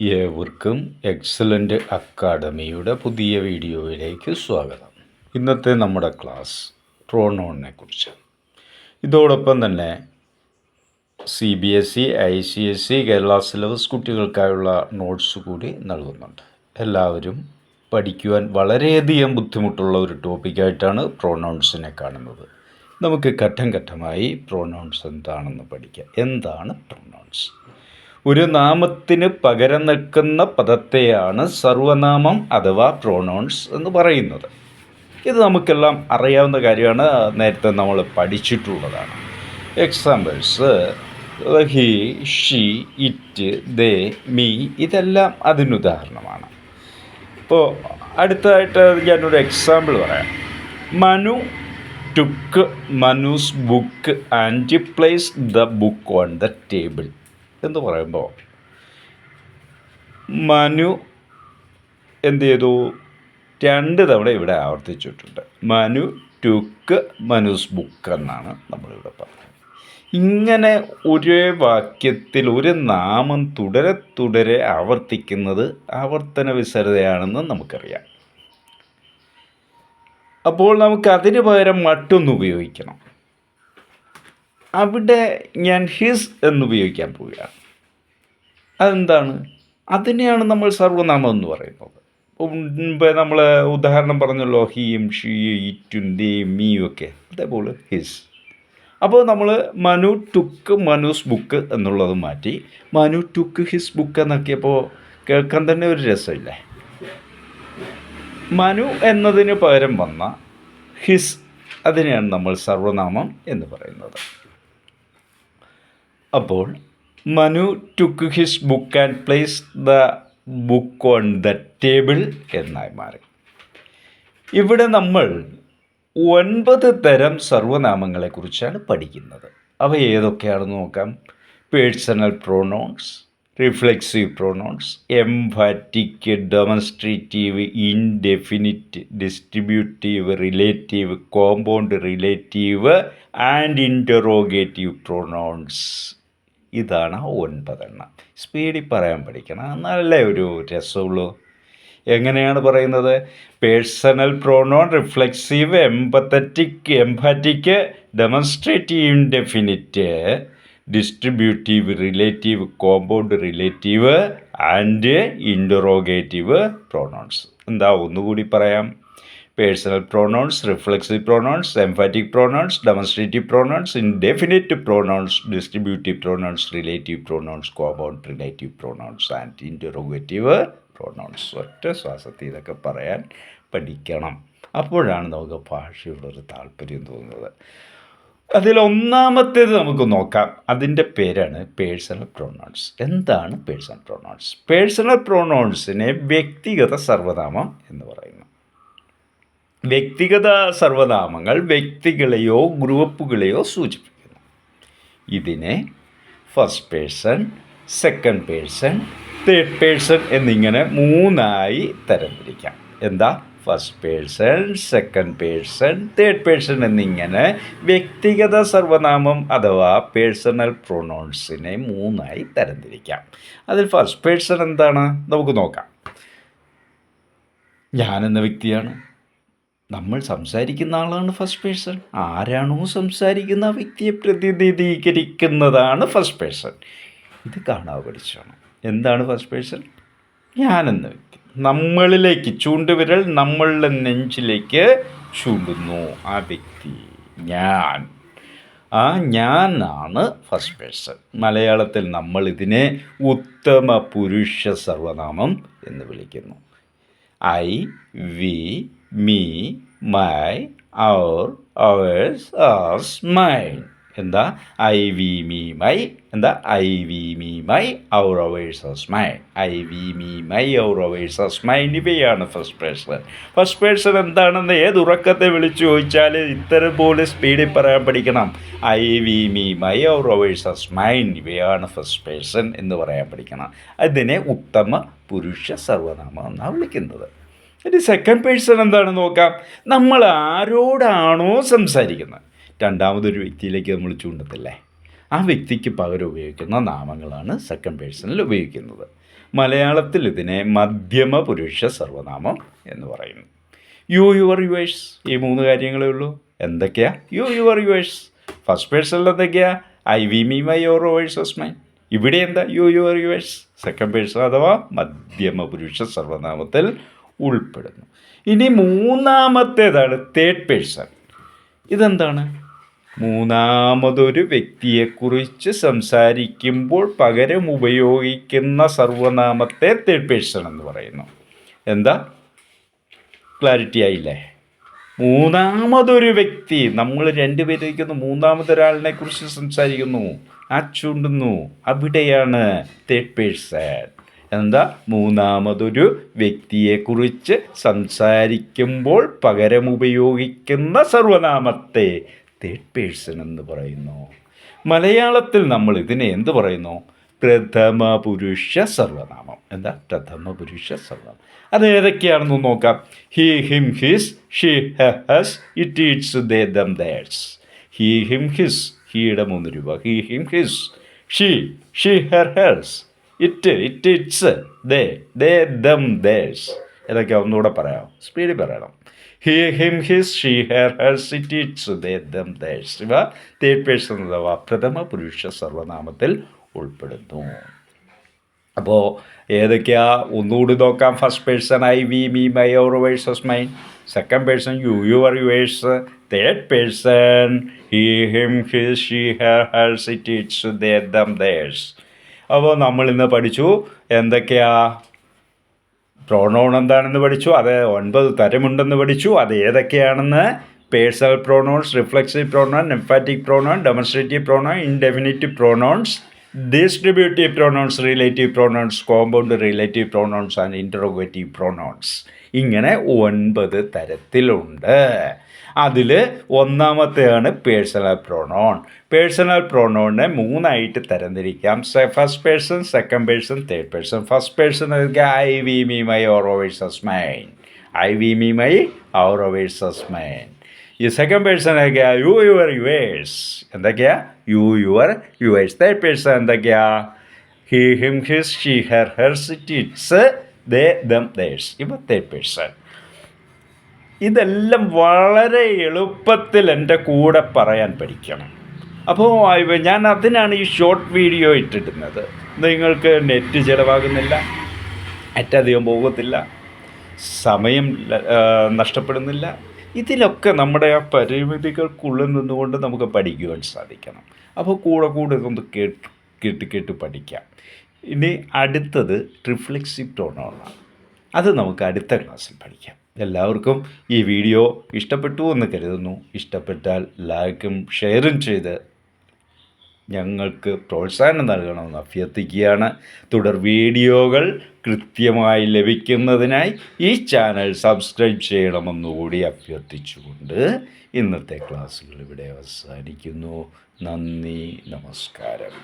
ഏവർക്കും എക്സലന്റ് അക്കാഡമിയുടെ പുതിയ വീഡിയോയിലേക്ക് സ്വാഗതം. ഇന്നത്തെ നമ്മുടെ ക്ലാസ് പ്രോണോണിനെ കുറിച്ച്. ഇതോടൊപ്പം തന്നെ C B S E I C S E Kerala syllabus കുട്ടികൾക്കായുള്ള നോട്ട്സ് കൂടി നൽകുന്നുണ്ട്. എല്ലാവരും പഠിക്കുവാൻ വളരെയധികം ബുദ്ധിമുട്ടുള്ള ഒരു ടോപ്പിക്കായിട്ടാണ് പ്രോണൗൺസിനെ കാണുന്നത്. നമുക്ക് ഘട്ടം ഘട്ടമായി പ്രോണൗൺസ് എന്താണെന്ന് പഠിക്കാം. എന്താണ് പ്രോണൗൺസ് ഒരു നാമത്തിന് പകരം നിൽക്കുന്ന പദത്തെയാണ് സർവനാമം അഥവാ പ്രോണൗൺസ് എന്ന് പറയുന്നത്. ഇത് നമുക്കെല്ലാം അറിയാവുന്ന കാര്യമാണ്. നേരത്തെ നമ്മൾ പഠിച്ചിട്ടുള്ളതാണ്. Examples he she it they me ഇതെല്ലാം അതിനുദാഹരണമാണ്. ഇപ്പോൾ അടുത്തതായിട്ട് ഞാനൊരു എക്സാമ്പിൾ പറയാം. Manu took Manu's book and place the book on the table എന്ന് പറയുമ്പോൾ മനു എന്ത് ചെയ്തു? രണ്ട് തവണ ഇവിടെ ആവർത്തിച്ചിട്ടുണ്ട്. മനു ടുക്ക് മനുസ് ബുക്ക് എന്നാണ് നമ്മളിവിടെ പറഞ്ഞത്. ഇങ്ങനെ ഒരേ വാക്യത്തിൽ ഒരു നാമം തുടരെ തുടരെ ആവർത്തിക്കുന്നത് ആവർത്തന വിസരതയാണെന്ന് നമുക്കറിയാം. അപ്പോൾ നമുക്ക് അതിന് പകരം മറ്റൊന്ന് ഉപയോഗിക്കണം. അവിടെ ഞാൻ ഹിസ് എന്ന് ഉപയോഗിക്കാൻ പോവുകയാണ്. അതെന്താണ്? അതിനെയാണ് നമ്മൾ സർവനാമം എന്ന് പറയുന്നത്. മുൻപേ നമ്മൾ ഉദാഹരണം പറഞ്ഞല്ലോ ഹീയും ഷീ ഇറ്റും ദേയും ഒക്കെ. അതേപോലെ ഹിസ്. അപ്പോൾ നമ്മൾ മനു ടുക്ക് മനുസ് ബുക്ക് എന്നുള്ളത് മാറ്റി മനു ടുക്ക് ഹിസ് ബുക്ക് എന്നൊക്കെയപ്പോൾ കേൾക്കാൻ തന്നെ ഒരു രസമില്ലേ? മനു എന്നതിന് പകരം വന്ന ഹിസ് അതിനെയാണ് നമ്മൾ സർവനാമം എന്ന് പറയുന്നത്. അപ്പോൾ Manu took his book and place the book on the table എന്നായി മാറി. ഇവിടെ നമ്മൾ ഒൻപത് തരം സർവനാമങ്ങളെക്കുറിച്ചാണ് പഠിക്കുന്നത്. അവ ഏതൊക്കെയാണെന്ന് നോക്കാം. Personal pronouns reflexive pronouns emphatic demonstrative indefinite distributive relative compound relative and interrogative pronouns ഇതാണ് ഒൻപതെണ്ണം. സ്പീഡിൽ പറയാൻ പഠിക്കണം. എന്നാലല്ലേ ഒരു രസമുള്ളൂ. എങ്ങനെയാണ് പറയുന്നത്? Personal pronoun reflexive emphatic emphatic demonstrative indefinite distributive relative compound relative and interrogative pronouns എന്താ ഒന്നുകൂടി പറയാം? Personal pronouns reflexive pronouns emphatic pronouns demonstrative pronouns indefinite pronouns distributive pronouns relative pronouns compound relative pronouns and interrogative pronouns. ഒറ്റ ശ്വാസത്തിൽ ഇതൊക്കെ പറയാൻ പഠിക്കണം. അപ്പോഴാണ് നമുക്ക് ഭാഷയോടൊരു താല്പര്യം തോന്നുന്നത്. അതിൽ ഒന്നാമത്തേത് നമുക്ക് നോക്കാം. അതിന്റെ പേരാണ് പേഴ്സണൽ പ്രോണൗൺസ്. എന്താണ് പേഴ്സണൽ പ്രോണൗൺസ്? പേഴ്സണൽ പ്രോണൗൺസിനെ വ്യക്തിഗത സർവനാമം എന്ന് പറയുന്നു. വ്യക്തിഗത സർവനാമങ്ങൾ വ്യക്തികളെയോ ഗ്രൂപ്പുകളെയോ സൂചിപ്പിക്കുന്നു. ഇതിനെ first person second person third person എന്നിങ്ങനെ മൂന്നായി തരംതിരിക്കാം. എന്താ? First person second person third person എന്നിങ്ങനെ വ്യക്തിഗത സർവനാമം അഥവാ പേഴ്സണൽ പ്രൊണൗൺസിനെ മൂന്നായി തരംതിരിക്കാം. അതിൽ ഫസ്റ്റ് പേഴ്സൺ എന്താണ്? നമുക്ക് നോക്കാം. ഞാനെന്ന വ്യക്തിയാണ്. നമ്മൾ സംസാരിക്കുന്ന ആളാണ് ഫസ്റ്റ് പേഴ്സൺ ആരാണോ സംസാരിക്കുന്ന വ്യക്തിയെ പ്രതിനിധീകരിക്കുന്നതാണ് ഫസ്റ്റ് പേഴ്സൺ ഇത് കാണാതെ പഠിച്ചാണ്. എന്താണ് ഫസ്റ്റ് പേഴ്സൺ ഞാനെന്ന വ്യക്തി. നമ്മളിലേക്ക് ചൂണ്ടുവിരൽ നമ്മളുടെ നെഞ്ചിലേക്ക് ചൂണ്ടുന്നു ആ വ്യക്തി. ഞാൻ. ആ ഞാനാണ് ഫസ്റ്റ് പേഴ്സൺ മലയാളത്തിൽ നമ്മൾ ഇതിനെ ഉത്തമ പുരുഷ സർവനാമം എന്ന് വിളിക്കുന്നു. I, we, me, my, our, ours, us, mine. എന്താ? ഐ വി മീ മൈ എന്താ? I we me my our ours my I we me my our ours my ഇവയാണ് ഫസ്റ്റ് പേഴ്സൺ ഫസ്റ്റ് പേഴ്സൺ എന്താണെന്ന് ഏത് ഉറക്കത്തെ വിളിച്ചു ചോദിച്ചാൽ ഇത്തരം പോലെ സ്പീഡിൽ പറയാൻ പഠിക്കണം. I we me my our ours us mine ഇവയാണ് ഫസ്റ്റ് പേഴ്സൺ എന്ന് പറയാൻ പഠിക്കണം. അതിനെ ഉത്തമ പുരുഷ സർവനാമം എന്നാണ് വിളിക്കുന്നത്. ഇനി സെക്കൻഡ് പേഴ്സൺ എന്താണെന്ന് നോക്കാം. നമ്മൾ ആരോടാണോ സംസാരിക്കുന്നത്? രണ്ടാമതൊരു വ്യക്തിയിലേക്ക് നമ്മൾ ചൂണ്ടത്തില്ലേ? ആ വ്യക്തിക്ക് പകരം ഉപയോഗിക്കുന്ന നാമങ്ങളാണ് സെക്കൻഡ് പേഴ്സണിൽ ഉപയോഗിക്കുന്നത്. മലയാളത്തിൽ ഇതിനെ മധ്യമ പുരുഷ സർവനാമം എന്ന് പറയുന്നു യു യുവർ യുവേഴ്സ് ഈ മൂന്ന് കാര്യങ്ങളേ ഉള്ളൂ. എന്തൊക്കെയാ? യു യുവർ യുവേഴ്സ് ഫസ്റ്റ് പേഴ്സണിൽ എന്തൊക്കെയാ? I we me my your ours us mine ഇവിടെ എന്താ? You your yours second person അഥവാ മധ്യമ പുരുഷ സർവനാമത്തിൽ ഉൾപ്പെടുന്നു. ഇനി മൂന്നാമത്തേതാണ് തേർഡ് പേഴ്സൺ ഇതെന്താണ്? മൂന്നാമതൊരു വ്യക്തിയെക്കുറിച്ച് സംസാരിക്കുമ്പോൾ പകരം ഉപയോഗിക്കുന്ന സർവനാമത്തെ തേർഡ് പേഴ്സൺ എന്ന് പറയുന്നു. എന്താ? ക്ലാരിറ്റി ആയില്ലേ? മൂന്നാമതൊരു വ്യക്തി നമ്മൾ രണ്ടുപേരിരിക്കുന്നു. മൂന്നാമതൊരാളിനെ കുറിച്ച് സംസാരിക്കുന്നു. ആ ചൂണ്ടുന്നു. അവിടെയാണ് തേർഡ് പേഴ്സൺ എന്താ? മൂന്നാമതൊരു വ്യക്തിയെക്കുറിച്ച് സംസാരിക്കുമ്പോൾ പകരം ഉപയോഗിക്കുന്ന സർവനാമത്തെ തേർഡ് പേഴ്സൺ എന്ന് പറയുന്നു. മലയാളത്തിൽ നമ്മൾ ഇതിനെ എന്ത് പറയുന്നു? പ്രഥമ പുരുഷ സർവനാമം. എന്താ? പ്രഥമ പുരുഷ സർവനാമം. അത് ഏതൊക്കെയാണെന്ന് നോക്കാം. He him his she hers it its they them theirs he him his ഹീയുടെ മൂന്ന് രൂപ. He him his she she her hers it it its they they them theirs ഇതൊക്കെ ഒന്നുകൂടെ പറയാം. സ്പീഡിൽ പറയണം. He him his she her hers it its they theirs ഇവ third person അഥവാ പ്രഥമ പുരുഷ സർവനാമത്തിൽ ഉൾപ്പെടുന്നു. അപ്പോൾ ഏതൊക്കെയാ? ഒന്നുകൂടി നോക്കാം. First person I we me my our ours mine second person you your yours third person he him his she her hers it its them theirs അപ്പോൾ നമ്മൾ ഇന്ന് പഠിച്ചു എന്തൊക്കെയാ? പ്രോണോൺ എന്താണെന്ന് പഠിച്ചു? അത് ഒൻപത് തരമുണ്ടെന്ന് പഠിച്ചു. അത് ഏതൊക്കെയാണെന്ന്? Personal pronouns reflexive pronoun emphatic pronoun demonstrative pronoun indefinite pronouns distributive pronouns relative pronouns compound relative pronouns and interrogative pronouns ഇങ്ങനെ ഒൻപത് തരത്തിലുണ്ട്. അതിൽ ഒന്നാമത്തെയാണ് പേഴ്സണൽ പ്രോണോൺ പേഴ്സണൽ പ്രോണോണിനെ മൂന്നായിട്ട് തരംതിരിക്കാം. First person second person third person first person I we me my our mine I we me my our ours mine ഈ second person ഒക്കെയാ യു യുവർ യുവേഴ്സ് എന്തൊക്കെയാ? You your yours third person എന്തൊക്കെയാ? He him his she her hers it its they them theirs ഇവ third person ഇതെല്ലാം വളരെ എളുപ്പത്തിൽ എന്റെ കൂടെ പറയാൻ പഠിക്കണം. അപ്പോൾ ഞാൻ അതിനാണ് ഈ ഷോർട്ട് വീഡിയോ ഇട്ടിടുന്നത്. നിങ്ങൾക്ക് നെറ്റ് ചിലവാകുന്നില്ല ഏറ്റധികം പോകത്തില്ല സമയം നഷ്ടപ്പെടുന്നില്ല. ഇതിലൊക്കെ നമ്മുടെ ആ പരിമിതികൾക്കുള്ളിൽ നിന്നുകൊണ്ട് നമുക്ക് പഠിക്കുവാൻ സാധിക്കണം. അപ്പോൾ കൂടെ കൂടെ ഇതൊന്ന് കേട്ട് കേട്ട് കേട്ട് പഠിക്കാം. ഇനി അടുത്തത് റിഫ്ലെക്സീവ് അത് നമുക്ക് അടുത്ത ക്ലാസ്സിൽ പഠിക്കാം. എല്ലാവർക്കും ഈ വീഡിയോ ഇഷ്ടപ്പെട്ടു എന്ന് കരുതുന്നു. ഇഷ്ടപ്പെട്ടാൽ ലൈക്കും ഷെയറും ചെയ്ത് ഞങ്ങൾക്ക് പ്രോത്സാഹനം നൽകണമെന്ന് അഭ്യർത്ഥിക്കുകയാണ്. തുടർ വീഡിയോകൾ കൃത്യമായി ലഭിക്കുന്നതിനായി ഈ ചാനൽ സബ്സ്ക്രൈബ് ചെയ്യണമെന്നുകൂടി അഭ്യർത്ഥിച്ചുകൊണ്ട് ഇന്നത്തെ ക്ലാസ്സുകൾ ഇവിടെ അവസാനിക്കുന്നു. നന്ദി നമസ്കാരം.